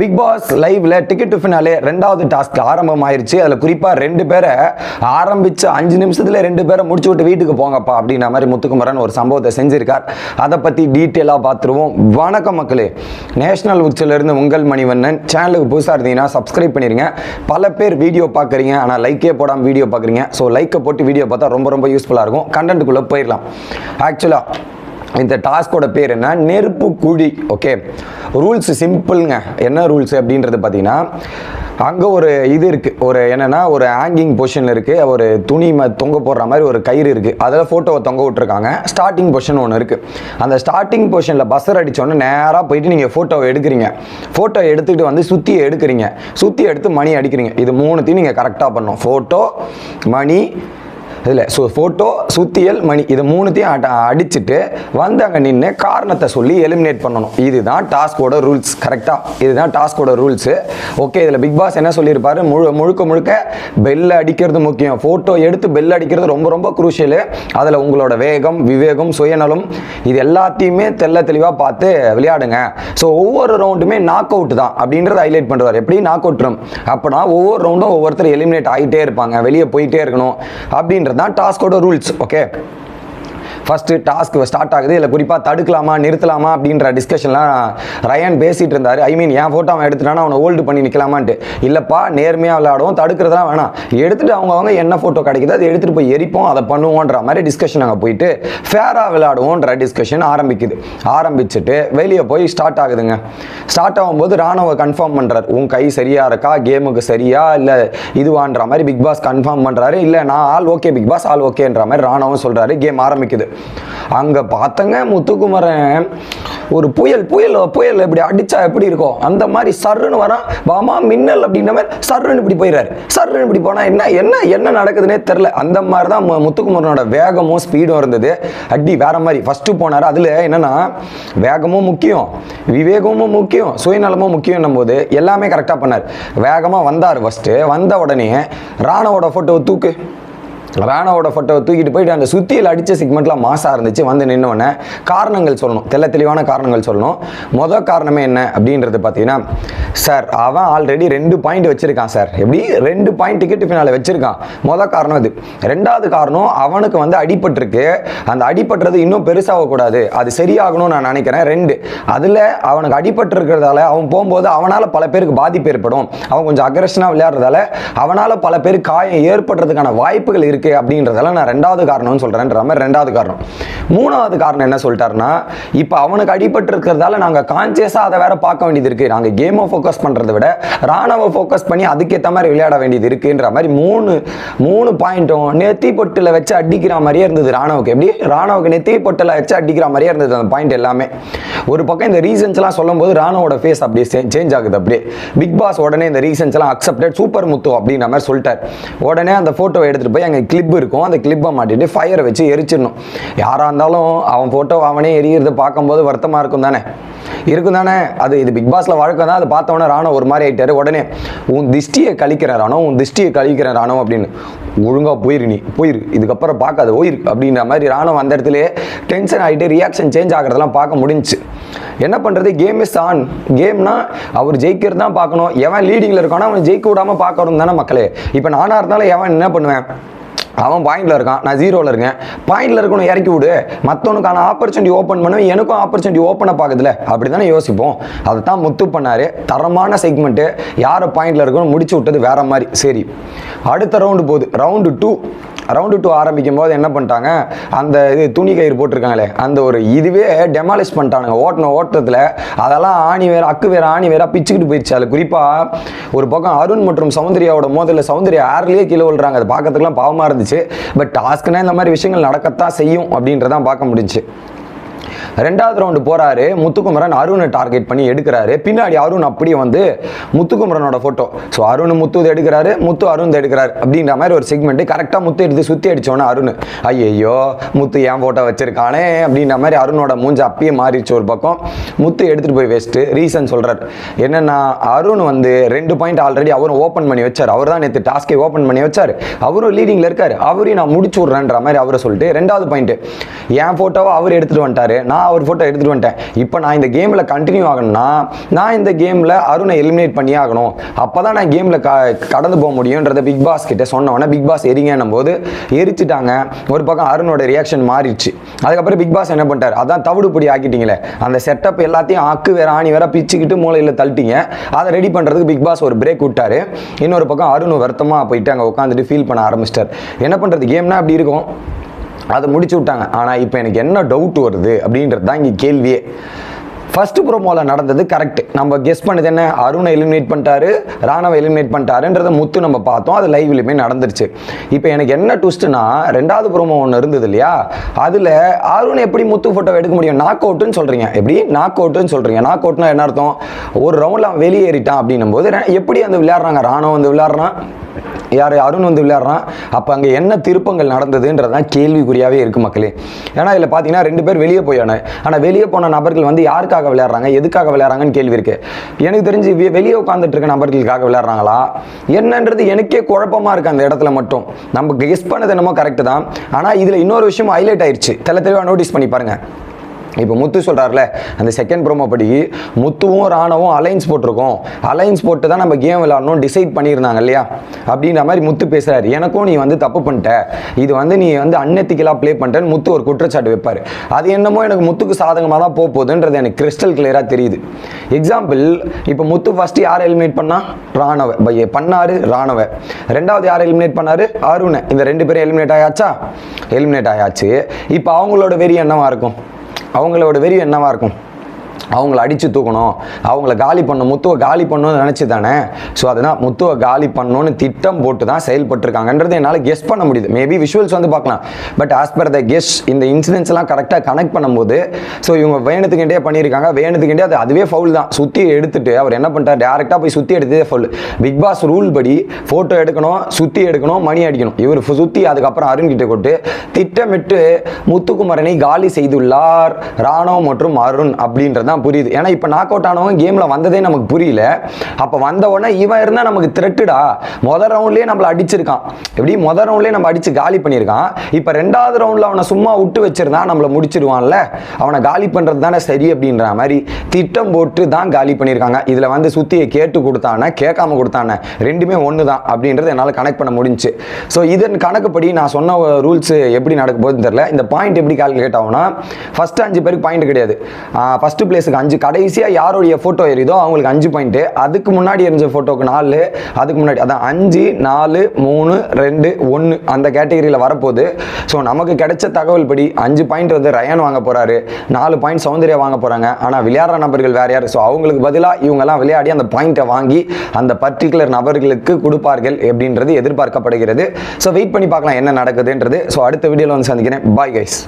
Big Boss லைவ்ல ticket to finale ரெண்டாவது task ஆரம்பம் ஆயிருச்சு அதில் குறிப்பாக ரெண்டு பேரை ஆரம்பித்த அஞ்சு நிமிஷத்துல ரெண்டு பேரை முடிச்சு விட்டு வீட்டுக்கு போங்கப்பா அப்படின்ற மாதிரி முத்துக்குமரன் ஒரு சம்பவத்தை செஞ்சிருக்கார். அதை பற்றி டீட்டெயிலாக பார்த்துருவோம். வணக்கம் மக்களே. நேஷனல் உச்சில இருந்து உங்கள் மணிவண்ணன். சேனலுக்கு புதுசாக இருந்தீங்கன்னா சப்ஸ்கிரைப் பண்ணிருங்க. பல பேர் வீடியோ பார்க்குறீங்க. ஆனால் லைக்கே போடாமல் வீடியோ பார்க்குறீங்க. ஸோ லைக்கை போட்டு வீடியோ பார்த்தா ரொம்ப ரொம்ப யூஸ்ஃபுல்லாக இருக்கும். கண்டென்ட்டுக்குள்ளே போயிடலாம் ஆக்சுவலாக இந்த டாஸ்கோட பேர் என்ன? நெருப்பு குழி. ஓகே? ரூல்ஸ் சிம்பிள்ங்க. என்ன ரூல்ஸ் அப்படின்றது பார்த்தீங்கன்னா அங்கே ஒரு இது இருக்குது ஒரு என்னென்னா ஒரு ஹேங்கிங் பொஷனில் இருக்குது ஒரு துணி ம தொங்க போடுற மாதிரி ஒரு கயிறு இருக்குது அதில் ஃபோட்டோவை தொங்க விட்ருக்காங்க ஸ்டார்டிங் பொசிஷன் ஒன்று இருக்குது அந்த ஸ்டார்டிங் பொசிஷனில் பஸ்ஸர் அடித்தோன்னே நேராக போயிட்டு நீங்கள் ஃபோட்டோவை எடுக்கிறீங்க. ஃபோட்டோ எடுத்துக்கிட்டு வந்து சுற்றி எடுக்கிறீங்க. சுற்றி எடுத்து மணி அடிக்கிறீங்க. இது மூணுத்தையும் நீங்கள் கரெக்டாக பண்ணணும். ஃபோட்டோ மணி இதில் ஸோ ஃபோட்டோ சுத்தியல் மணி இது மூணுத்தையும் அட அடிச்சுட்டு வந்து அங்கே நின்று காரணத்தை சொல்லி எலிமினேட் பண்ணணும். இதுதான் டாஸ்கோட ரூல்ஸ் கரெக்டாக இதுதான் டாஸ்கோட ரூல்ஸு ஓகே இதில் பிக் பாஸ் என்ன சொல்லியிருப்பாரு? முழு முழுக்க முழுக்க பெல் அடிக்கிறது முக்கியம். ஃபோட்டோ எடுத்து பெல் அடிக்கிறது ரொம்ப ரொம்ப குரூஷியலு அதில் உங்களோட வேகம் விவேகம் சுயநலம் இது எல்லாத்தையுமே தெல்ல தெளிவாக பார்த்து விளையாடுங்க. ஸோ ஒவ்வொரு ரவுண்டுமே நாக் அவுட் தான் அப்படின்றத ஹைலைட் பண்ணுறாரு எப்படி நாக் அவுட் ரூம் அப்போனா ஒவ்வொரு ரவுண்டும் ஒவ்வொருத்தர் எலிமினேட் ஆகிட்டே இருப்பாங்க. வெளியே போயிட்டே இருக்கணும் அப்படின்றது தான் டாஸ்கோட rules okay first task start ஆகுது. இல்லை குறிப்பாக தடுக்கலாமா நிறுத்தலாமா அப்படின்ற டிஸ்கஷன்லாம் ரயன் பேசிகிட்டு இருந்தார். ஐ மீன் என் ஃபோட்டோ அவன் எடுத்துட்டானா அவனை ஹோல்டு பண்ணி நிற்கலாமான்ட்டு இல்லைப்பா நேர்மையாக விளையாடுவோம் தடுக்கிறதுலாம் வேணாம். எடுத்துகிட்டு அவங்கவங்க என்ன ஃபோட்டோ கிடைக்குது அதை எடுத்துகிட்டு போய் எரிப்போம் அதை பண்ணுவோன்ற மாதிரி டிஸ்கஷன் அங்கே போயிட்டு ஃபேராக விளையாடுவோன்ற டிஸ்கஷன் ஆரம்பிக்குது. ஆரம்பிச்சுட்டு வெளியே போய் ஸ்டார்ட் ஆகுதுங்க. ஸ்டார்ட் ஆகும்போது ராணுவ கன்ஃபார்ம் பண்ணுறாரு உன் கை சரியாக இருக்கா? கேமுக்கு சரியா? இல்லை இதுவான்ற மாதிரி பிக் பாஸ் கன்ஃபார்ம் பண்ணுறாரு இல்லை நான் all okay Bigg Boss all ஓகேன்ற மாதிரி ராணுவம் சொல்கிறாரு கேம் ஆரம்பிக்குது. அங்கே பார்த்தங்க முத்துக்குமரன் ஒரு புயல் புயல் புயல் இப்படி அடித்தா எப்படி இருக்கும்? அந்த மாதிரி சர்ருன்னு வரான். வாமா மின்னல் அப்படின்ற மாதிரி சர்ருன்னு இப்படி போயிடுறாரு. சர்ருன்னு இப்படி போனால் என்ன என்ன என்ன நடக்குதுன்னே தெரில அந்த மாதிரி தான் முத்துக்குமரனோட வேகமும் ஸ்பீடும் இருந்தது. அடி வேற மாதிரி. ஃபஸ்ட்டு போனார். அதில் என்னன்னா வேகமும் முக்கியம் விவேகமும் முக்கியம் சுயநலமும் முக்கியம் போது எல்லாமே கரெக்டாக பண்ணார். வேகமாக வந்தார் ஃபஸ்ட்டு வந்த உடனே ராணவோட ஃபோட்டோவை தூக்கு. ராணாவோட ஃபோட்டோவை தூக்கிட்டு போயிட்டு அந்த சுத்தியில் அடித்த சிக்மெண்ட்லாம் மாசாக இருந்துச்சு. வந்து நின்னோடனே காரணங்கள் சொல்லணும். தெள்ள தெளிவான காரணங்கள் சொல்லணும். மொதல் காரணமே என்ன அப்படின்றது பார்த்தீங்கன்னா சார் அவன் ஆல்ரெடி ரெண்டு பாயிண்ட் வச்சுருக்கான் சார் எப்படி? ரெண்டு பாயிண்ட் டிக்கெட் ஃபினால வச்சுருக்கான். மொதல் காரணம் இது ரெண்டாவது காரணம் அவனுக்கு வந்து அடிபட்டிருக்கு. அந்த அடிபட்டுறது இன்னும் பெருசாகக்கூடாது. அது சரியாகணும்னு நான் நினைக்கிறேன். ரெண்டு அதில் அவனுக்கு அடிபட்டிருக்கிறதால அவன் போகும்போது அவனால் பல பேருக்கு பாதிப்பு ஏற்படும். அவன் கொஞ்சம் அக்ரஷனாக விளையாடுறதால அவனால் பல பேர் காயம் ஏற்படுறதுக்கான வாய்ப்புகள் இருக்குது இருக்கு அப்படின்றதெல்லாம் நான் ரெண்டாவது காரணம்னு சொல்றேன்ற மாதிரி ரெண்டாவது காரணம். மூணாவது காரணம் என்ன சொல்லிட்டாருன்னா இப்போ அவனுக்கு அடிபட்டு இருக்கிறதால நாங்கள் கான்சியஸாக அதை வேற பார்க்க வேண்டியது இருக்கு. நாங்கள் கேமை ஃபோக்கஸ் பண்ணுறத விட ராணுவ ஃபோக்கஸ் பண்ணி அதுக்கேற்ற மாதிரி விளையாட வேண்டியது இருக்குன்ற மாதிரி மூணு மூணு பாயிண்ட்டும் நெத்தி பொட்டில் வச்சு அடிக்கிற மாதிரியே இருந்தது ராணுவுக்கு. எப்படி? ராணுவுக்கு நெத்தி பொட்டில் வச்சு அடிக்கிற மாதிரியே இருந்தது அந்த பாயிண்ட் எல்லாமே. ஒரு பக்கம் இந்த ரீசன்ஸ்லாம் சொல்லும்போது ராணுவோட ஃபேஸ் அப்படியே சேஞ்ச் ஆகுது அப்படியே. பிக் பாஸ் உடனே இந்த ரீசன்ஸ் எல்லாம் அக்செப்டட் சூப்பர் முத்து அப்படின்ற மாதிரி சொல்லிட்டார். உடனே அந்த ஃபோட்டோவை எடுத்துகிட்டு போய் அங்கே கிளிப் இருக்கும். அந்த கிளிப்பை மாட்டிட்டு ஃபயரை வச்சு எரிச்சிடணும். யாராக இருந்தாலும் அவன் ஃபோட்டோ அவனே எரியறத பார்க்கும்போது வருத்தமாக இருக்கும் தானே? இருக்கும் தானே? அது இது பிக் பாஸ்ல வழக்கம் தான். அதை பார்த்தவொடனே ராணோ ஒரு மாதிரி ஆயிட்டாரு. உடனே உன் திஷ்டியை கழிக்கிற ராணோ உன் திஷ்டியை கழிக்கிற ராணோ அப்படின்னு. ஒழுங்கா போயிரு நீ போயிரு. இதுக்கப்புறம் பார்க்காத ஓயிரு அப்படின்ற மாதிரி ராணுவம் அந்த இடத்துல டென்ஷன் ஆகிட்டு ரியாக்ஷன் சேஞ்ச் ஆகிறதெல்லாம் பார்க்க முடிஞ்சுச்சு. என்ன பண்ணுறது கேம் இஸ் ஆன் கேம்னா அவர் ஜெயிக்கிறது தான் பார்க்கணும். எவன் லீடிங்கில் இருக்கானோ அவனை ஜெயிக்க விடாம பார்க்கணும் தானே மக்களே. இப்போ நானாக இருந்தாலும் எவன் என்ன பண்ணுவேன்? அவன் பாயிண்டில் இருக்கான். நான் ஜீரோவில் இருக்கேன். பாயிண்டில் இருக்கணும் இறக்கி விடு. மற்றவனுக்கான ஆப்பர்ச்சுனிட்டி ஓப்பன் பண்ணுவேன் எனக்கும் ஆப்பர்ச்சுனிட்டி ஓப்பனாக பார்க்குதுல அப்படி தானே யோசிப்போம். அதை தான் முத்து பண்ணார். தரமான செக்மெண்ட்டு யாரை பாயிண்டில் இருக்கணும் முடிச்சு விட்டது வேற மாதிரி. சரி. அடுத்த ரவுண்டு போகுது. ரவுண்டு டூ ரவுண்டு டூ ஆரம்பிக்கும் போது என்ன பண்ணிட்டாங்க? அந்த இது துணி கயிறு போட்டிருக்காங்களே அந்த ஒரு இதுவே டெமாலிஷ் பண்ணிட்டானுங்க. ஓட்டின ஓட்டத்தில் அதெல்லாம் ஆணி வேற அக்கு வேற ஆணி வேற பிச்சுக்கிட்டு போயிடுச்சு அதில் குறிப்பாக ஒரு பக்கம் அருண் மற்றும் சௌந்தர்யாவோட மோதலில் சௌந்தர்யா ஆறுலேயே கீழே விழுறாங்க. அது பார்க்கறதுக்குலாம் பாவமாக இருந்துச்சு. பட் டாஸ்க்குனா இந்த மாதிரி விஷயங்கள் நடக்கத்தான் செய்யும் அப்படின்றதான் பார்க்க முடிஞ்சுச்சு. ரெண்டாவது ரவுண்டு போறாரு. முத்துக்குமரன் அருணை டார்கெட் பண்ணி எடுக்கிறாரு. பின்னாடி அருண் அப்படியே வந்து முத்துக்குமரனோட ஃபோட்டோ ஸோ அருண் முத்து எடுக்கிறாரு. முத்து அருண் எடுக்கிறார் எடுக்கிறாரு. அப்படின்ற மாதிரி ஒரு செக்மெண்ட் கரெக்டாக முத்து எடுத்து சுற்றி அடிச்சோன்னே அருண். ஐயையோ முத்து ஏன் ஃபோட்டோ வச்சிருக்கானே? அப்படின்ற மாதிரி அருணோட மூஞ்சி அப்பயே மாறிடுச்சு ஒரு பக்கம். முத்து எடுத்துட்டு போய் வேஸ்ட்டு ரீசன் சொல்கிறார் என்னன்னா அருண் வந்து ரெண்டு பாயிண்ட் ஆல்ரெடி அவரும் ஓப்பன் பண்ணி வச்சார். அவர் தான் நேற்று டாஸ்கை ஓப்பன் பண்ணி வச்சார். அவரும் லீடிங்கில் இருக்கார். அவரையும் நான் முடிச்சு விட்றேன்ற மாதிரி அவரை சொல்லிட்டு ரெண்டாவது பாயிண்ட் என் ஃபோட்டோவை அவர் எடுத்துகிட்டு வந்துட்டாரு? நான் நான் ஒரு ஃபோட்டோ எடுத்துகிட்டு வந்துட்டேன். இப்போ நான் இந்த கேமில் கண்டினியூ ஆகணும்னா நான் இந்த கேமில் அருணை எலிமினேட் பண்ணி ஆகணும். அப்போ தான் நான் கேமில் க கடந்து போக முடியுன்றத பிக் பாஸ் கிட்ட சொன்னோன்னே பிக் பாஸ் எரிங்கன்னும் போது எரிச்சிட்டாங்க. ஒரு பக்கம் அருணோட ரியாக்ஷன் மாறிடுச்சு. அதுக்கப்புறம் பிக் பாஸ் என்ன பண்ணிட்டார்? அதான் தவிடுபடி ஆக்கிட்டீங்களே. அந்த செட்டப் எல்லாத்தையும் ஆக்கு வேற ஆணி வேற பிச்சுக்கிட்டு மூலையில் தள்ளிட்டீங்க. அதை ரெடி பண்ணுறதுக்கு பிக் பாஸ் ஒரு பிரேக் விட்டாரு. இன்னொரு பக்கம் அருண் வருத்தமாக போயிட்டு அங்கே உட்காந்துட்டு ஃபீல் பண்ண ஆரம்பிச்சிட்டார். என்ன பண்ணுறது கேம்னா அப்படி இருக்கும். அதை முடிச்சு விட்டாங்க. ஆனால் இப்போ எனக்கு என்ன டவுட் வருது அப்படின்றது தான் இங்கே கேள்வியே. ஃபர்ஸ்ட் ப்ரோமோவில் நடந்தது கரெக்ட் நம்ம கெஸ் பண்ணது என்ன? அருணை எலிமினேட் பண்ணிட்டாரு ராணவை எலிமினேட் பண்ணிட்டாருன்றத முத்து நம்ம பார்த்தோம். அது லைவ்லையுமே நடந்துருச்சு. இப்போ எனக்கு என்ன ட்விஸ்ட்னா ரெண்டாவது ப்ரோமோ ஒன்று இருந்தது இல்லையா? அதில் அருண் எப்படி முத்து ஃபோட்டோ எடுக்க முடியும்? நாக் அவுட்டுன்னு சொல்கிறீங்க எப்படி? நாக் அவுட்டுன்னு சொல்கிறீங்க நாக் அவுட்னா என்ன அர்த்தம்? ஒரு ரவுண்டில் வெளியேறிட்டான் அப்படின்னும் போது எப்படி வந்து விளையாடுறாங்க? ராணுவம் வந்து விளையாடுறான். யார் அருண் வந்து விளையாடுறான். அப்போ அங்கே என்ன திருப்பங்கள் நடந்ததுன்றதான் கேள்விக்குறியாகவே இருக்கு மக்களே. ஏன்னா இதில் பார்த்தீங்கன்னா ரெண்டு பேர் வெளியே போயானு ஆனால் வெளியே போன நபர்கள் வந்து யாருக்காக விளையாடுறாங்க? எதுக்காக விளையாடுறாங்கன்னு கேள்வி இருக்குது எனக்கு தெரிஞ்சு வெ- வெளியே உட்காந்துட்டு இருக்க நபர்களுக்காக விளையாடுறாங்களா? என்னன்றது எனக்கே குழப்பமாக இருக்குது அந்த இடத்துல மட்டும். நம்ம கெஸ் பண்ணது என்னமோ கரெக்டு தான். ஆனால் இதில் இன்னொரு விஷயம் ஹைலைட் ஆயிடுச்சு தெல தெளிவாக நோட்டீஸ் பண்ணி பாருங்கள் இப்போ முத்து சொல்கிறார்ல அந்த செகண்ட் ப்ரோமோ படி முத்துவும் ராணவும் அலைன்ஸ் போட்டிருக்கோம். அலைன்ஸ் போட்டு தான் நம்ம கேம் விளாடணும் டிசைட் பண்ணியிருந்தாங்க இல்லையா? அப்படின்ற மாதிரி முத்து பேசுகிறாரு எனக்கும் நீ வந்து தப்பு பண்ணிட்ட. இது வந்து நீ வந்து அன்னெத்திக்கலாக ப்ளே பண்ணிட்டேன்னு முத்து ஒரு குற்றச்சாட்டு வைப்பார். அது என்னமோ எனக்கு முத்துக்கு சாதகமாக தான் போக போகுதுன்றது எனக்கு கிறிஸ்டல் கிளியராக தெரியுது. எக்ஸாம்பிள் இப்போ முத்து ஃபஸ்ட்டு யார் எலிமினேட் பண்ணா? ராணவ. பைய பண்ணாரு ராணவ. ரெண்டாவது யார் எலிமினேட் பண்ணாரு? அருணை. இந்த ரெண்டு பேரும் எலிமினேட் ஆயாச்சா? எலிமினேட் ஆயாச்சு. இப்போ அவங்களோட வெறி என்னவாக இருக்கும்? அவங்களோட வெறி என்னவாக இருக்கும்? அவங்கள அடித்து தூக்கணும். அவங்கள காலி பண்ணணும். முத்துவை காலி பண்ணணும்னு நினச்சி தானே? ஸோ அதனால் முத்துவை காலி பண்ணணும்னு திட்டம் போட்டு தான் செயல்பட்டுருக்காங்கன்றது என்னால் கெஸ் பண்ண முடியுது. மேபி விஷுவல்ஸ் வந்து பார்க்கலாம். But as per the guess இந்த இன்சிடென்ட்ஸ்லாம் கரெக்டாக கனெக்ட் பண்ணும்போது ஸோ இவங்க வேணுத்துக்கிட்டே பண்ணியிருக்காங்க. வேணுத்துக்கிட்டே அது அதுவே ஃபவுல் தான். சுற்றி எடுத்துட்டு அவர் என்ன பண்ணிட்டார்? டேரெக்டாக போய் சுற்றி எடுத்ததே ஃபவுல் பிக் பாஸ் ரூல் படி ஃபோட்டோ எடுக்கணும் சுற்றி எடுக்கணும் மணி அடிக்கணும். இவர் சுற்றி அதுக்கப்புறம் அருண் கிட்ட திட்டமிட்டு முத்துக்குமரனை காலி செய்துள்ளார் ராணவ் மற்றும் அருண் அப்படின்றது தான் புரியுது. ஏன்னா இப்போ நாக் அவுட் ஆனவங்க கேமில் வந்ததே நமக்கு புரியல. அப்போ வந்த உடனே இவன் இருந்தால் நமக்கு த்ரெட்டுடா முதல் ரவுண்ட்லேயே நம்மளை அடிச்சிருக்கான். எப்படி? மொதல் ரவுண்ட்லேயே நம்ம அடிச்சு காலி பண்ணியிருக்கான். இப்போ ரெண்டாவது ரவுண்டில் அவனை சும்மா விட்டு வச்சிருந்தா நம்மளை முடிச்சிருவான்ல? அவனை காலி பண்ணுறது தானே சரி அப்படின்ற மாதிரி திட்டம் போட்டு தான் காலி பண்ணியிருக்காங்க. இதில் வந்து சுத்தியை கேட்டு கொடுத்தானே கேட்காம கொடுத்தானே ரெண்டுமே ஒன்று தான் அப்படின்றது என்னால் கனெக்ட் பண்ண முடிஞ்சுச்சு ஸோ இதன் கணக்குப்படி நான் சொன்ன ரூல்ஸ் எப்படி நடக்க போகுதுன்னு தெரியல. இந்த பாயிண்ட் எப்படி கால்குலேட் ஆகும்னா ஃபர்ஸ்ட் அஞ்சு பேருக்கு பாயிண்ட் கிடையாது. ஃபர்ஸ்ட் பிளேஸுக்கு அஞ்சு கடைசியாக யாருடைய ஃபோட்டோ எரியுதோ அவங்களுக்கு அஞ்சு பாயிண்ட்டு அதுக்கு முன்னாடி எரிஞ்ச ஃபோட்டோக்கு நாலு அதுக்கு முன்னாடி அதான் அஞ்சு நாலு மூணு ரெண்டு ஒன்று அந்த கேட்டகரியில் வரப்போகுது. ஸோ நமக்கு கிடைச்ச தகவல் படி அஞ்சு பாயிண்ட் வந்து ரயான் வாங்க போகிறாரு நாலு பாயிண்ட் சௌந்தர்யா வாங்க போகிறாங்க ஆனால் விளையாடுற நபர்கள் வேற யார்? ஸோ அவங்களுக்கு பதிலாக இவங்கெல்லாம் விளையாடி அந்த பாயிண்ட்டை வாங்கி அந்த பர்டிகுலர் நபர்களுக்கு கொடுப்பார்கள் அப்படின்றது எதிர்பார்க்கப்படுகிறது. ஸோ வெயிட் பண்ணி பார்க்கலாம் என்ன நடக்குதுன்றது. ஸோ அடுத்த வீடியோவில் வந்து சந்திக்கிறேன். Bye guys